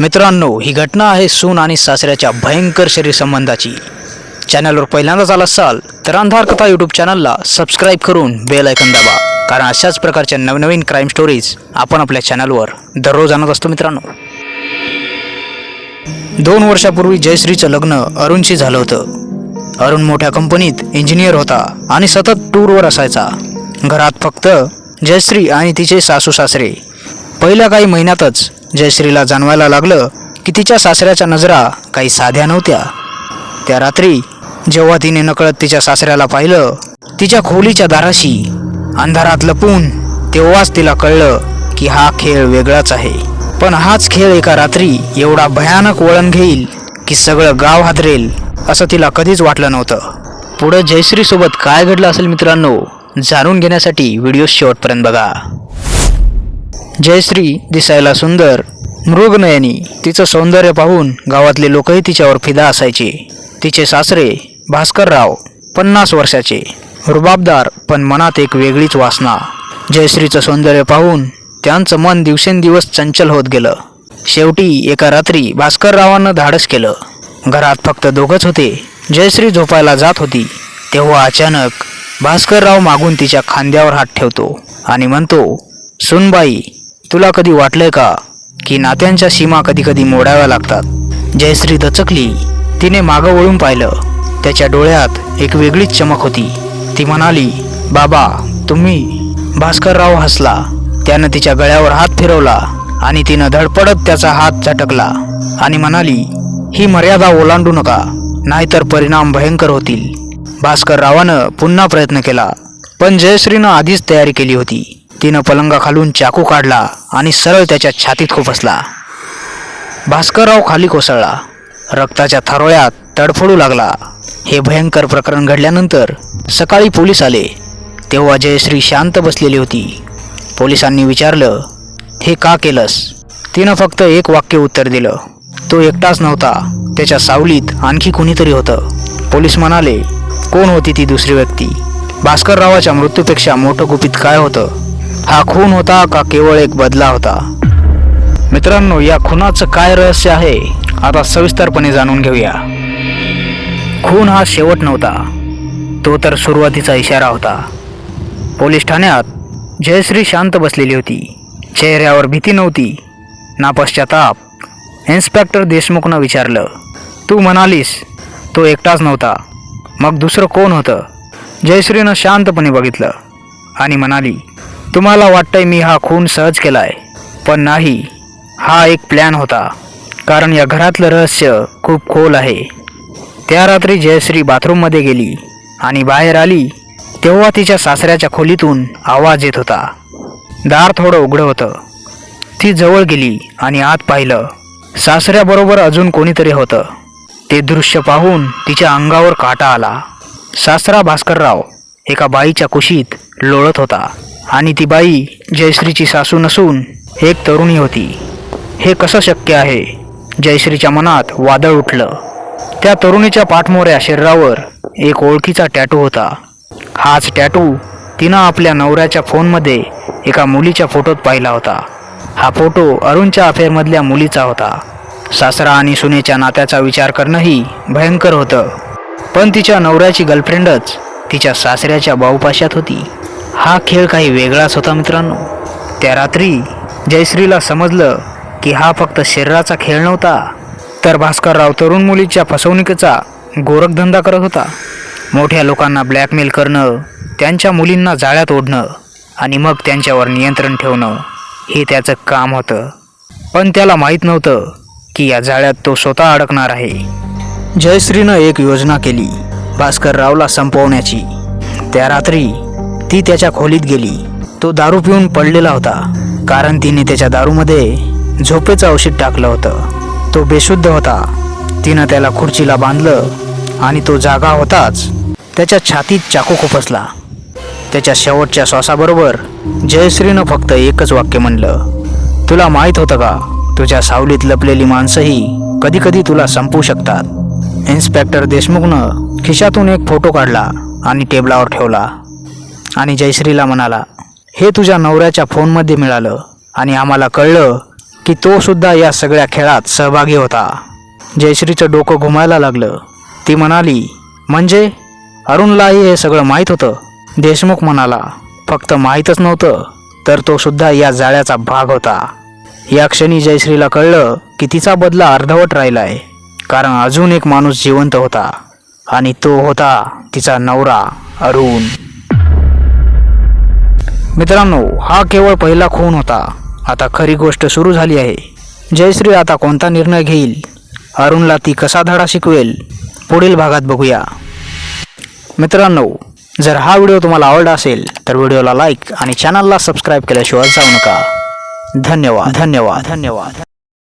मित्रांनो ही घटना आहे सून आणि सासऱ्याच्या भयंकर शरीर संबंधाची. चॅनलवर पहिल्यांदाच आला असाल तर अंधार कथा यूट्यूब चॅनलला सबस्क्राईब करून बेल ऐकन दाबा. कारण अशाच प्रकारच्या नवनवीन क्राईम स्टोरीज आपण आपल्या चॅनलवर दररोज आणत असतो मित्रांनो. दोन वर्षापूर्वी जयश्रीचं लग्न अरुणशी झालं होतं. अरुण मोठ्या कंपनीत इंजिनियर होता आणि सतत टूरवर असायचा. घरात फक्त जयश्री आणि तिचे सासू सासरे पहिल्या काही महिन्यातच जयश्रीला जाणवायला लागलं की तिच्या सासऱ्याच्या नजरा काही साध्या नव्हत्या. त्या रात्री जेव्हा तिने नकळत तिच्या सासऱ्याला पाहिलं तिच्या खोलीच्या दाराशी अंधारात लपून तेव्हाच तिला कळलं की हा खेळ वेगळाच आहे. पण हाच खेळ एका रात्री एवढा भयानक वळण घेईल की सगळं गाव हादरेल असं तिला कधीच वाटलं नव्हतं. पुढं जयश्रीसोबत काय घडलं असेल मित्रांनो जाणून घेण्यासाठी व्हिडिओ शेवटपर्यंत बघा. जयश्री दिसायला सुंदर मृगनयनी तिचं सौंदर्य पाहून गावातले लोकही तिच्यावर फिदा असायचे. तिचे सासरे भास्करराव पन्नास वर्षाचे. रुबाबदार पण मनात एक वेगळीच वासना. जयश्रीचं सौंदर्य पाहून त्यांचं मन दिवसेंदिवस चंचल होत गेलं. शेवटी एका रात्री भास्कररावांना धाडस केलं. घरात फक्त दोघंच होते. जयश्री झोपायला जात होती. तेव्हा अचानक भास्करराव मागून तिच्या खांद्यावर हात ठेवतो आणि म्हणतो सुनबाई तुला कधी वाटलंय का की नात्यांच्या सीमा कधी कधी मोडाव्या लागतात? जयश्री दचकली. तिने मागं वळून पाहिलं. त्याच्या डोळ्यात एक वेगळीच चमक होती. ती म्हणाली बाबा तुम्ही? भास्करराव हसला. त्यानं तिच्या गळ्यावर हात फिरवला आणि तिनं धडपडत त्याचा हात झटकला आणि म्हणाली ही मर्यादा ओलांडू नका नाहीतर परिणाम भयंकर होतील. भास्कररावानं पुन्हा प्रयत्न केला पण जयश्रीनं आधीच तयारी केली होती. तिनं पलंगाखालून चाकू काढला आणि सरळ त्याच्या छातीत खुपसला. भास्करराव खाली कोसळला. रक्ताच्या थारोळ्यात तडफडू लागला. हे भयंकर प्रकरण घडल्यानंतर सकाळी पोलीस आले. तेव्हा जयश्री शांत बसलेली होती. पोलिसांनी विचारलं हे का केलंस? तिनं फक्त एक वाक्य उत्तर दिलं. तो एकटाच नव्हता. त्याच्या सावलीत आणखी कुणीतरी होतं. पोलीस म्हणाले कोण होती ती दुसरी व्यक्ती? भास्कररावाच्या मृत्यूपेक्षा मोठं गुपित काय होतं? हा खून होता का केवळ एक बदला होता? मित्रांनो या खुनाचं काय रहस्य आहे आता सविस्तरपणे जाणून घेऊया. खून हा शेवट नव्हता तो तर सुरुवातीचा इशारा होता. पोलीस ठाण्यात जयश्री शांत बसलेली होती. चेहऱ्यावर भीती नव्हती. ना पश्चाताप इन्स्पेक्टर देशमुखनं विचारलं तू म्हणालीस तो एकटाच नव्हता. मग दुसरं कोण होतं? जयश्रीनं शांतपणे बघितलं आणि म्हणाली तुम्हाला वाटतंय मी हा खून सहज केलाय पण नाही. हा एक प्लॅन होता कारण या घरातलं रहस्य खूप खोल आहे. त्या रात्री जयश्री बाथरूममध्ये गेली आणि बाहेर आली तेव्हा तिच्या सासऱ्याच्या खोलीतून आवाज येत होता. दार थोडं उघडं होतं. ती जवळ गेली आणि आत पाहिलं सासऱ्याबरोबर अजून कोणीतरी होतं. ते दृश्य पाहून तिच्या अंगावर काटा आला. सासरा भास्करराव एका बाईच्या कुशीत लोळत होता. आणि ती बाई जयश्रीची सासू नसून एक तरुणी होती. हे कसं शक्य आहे? जयश्रीच्या मनात वादळ उठलं. त्या तरुणीच्या पाठमोऱ्या शरीरावर एक ओळखीचा टॅटू होता. हाच टॅटू तिनं आपल्या नवऱ्याच्या फोनमध्ये एका मुलीच्या फोटोत पाहिला होता. हा फोटो अरुणच्या अफेअरमधल्या मुलीचा होता. सासरा आणि सुनेच्या नात्याचा विचार करणंही भयंकर होतं. पण तिच्या नवऱ्याची गर्लफ्रेंडच तिच्या सासऱ्याच्या बाऊपाशात होती. हा खेळ काही वेगळाच होता मित्रांनो. त्या रात्री जयश्रीला समजलं की हा फक्त शरीराचा खेळ नव्हता तर भास्करराव तरुण मुलीच्या फसवणुकीचा गोरखधंदा करत होता. मोठ्या लोकांना ब्लॅकमेल करणं त्यांच्या मुलींना जाळ्यात ओढणं आणि मग त्यांच्यावर नियंत्रण ठेवणं हे त्याचं काम होतं. पण त्याला माहीत नव्हतं की या जाळ्यात तो स्वतः अडकणार आहे. जयश्रीनं एक योजना केली भास्कररावला संपवण्याची. त्या रात्री ती त्याच्या खोलीत गेली. तो दारू पिऊन पडलेला होता कारण तिने त्याच्या दारूमध्ये झोपेचं औषध टाकलं होतं. तो बेशुद्ध होता. तिनं त्याला खुर्चीला बांधलं आणि तो जागा होताच त्याच्या छातीत चाकू खुपसला. त्याच्या शेवटच्या श्वासाबरोबर जयश्रीनं फक्त एकच वाक्य म्हणलं तुला माहीत होतं का तुझ्या सावलीत लपलेली माणसंही कधी कधी तुला संपवू शकतात. इन्स्पेक्टर देशमुखनं खिशातून एक फोटो काढला आणि टेबलावर ठेवला. आणि जयश्रीला म्हणाला हे तुझ्या नवऱ्याच्या फोनमध्ये मिळालं आणि आम्हाला कळलं की तो सुद्धा या सगळ्या खेळात सहभागी होता. जयश्रीचं डोकं घुमायला लागलं. ती म्हणाली म्हणजे? अरुणलाही हे सगळं माहीत होतं. देशमुख म्हणाला फक्त माहीतच नव्हतं तर तो सुद्धा या जाळ्याचा भाग होता. या क्षणी जयश्रीला कळलं की तिचा बदला अर्धवट राहिलाय कारण अजून एक माणूस जिवंत होता आणि तो होता तिचा नवरा अरुण. मित्रांनो हा केवळ पहिला खून होता. आता खरी गोष्ट सुरू झाली आहे. जयश्री आता कोणता निर्णय घेईल? अरुणला ती कसा धडा शिकवेल? पुढील भागात बघूया. मित्रांनो जर हा व्हिडिओ तुम्हाला आवडला असेल तर व्हिडिओला लाईक आणि चॅनलला सबस्क्राईब केल्याशिवाय जाऊ नका. धन्यवाद. धन्यवाद. धन्यवाद.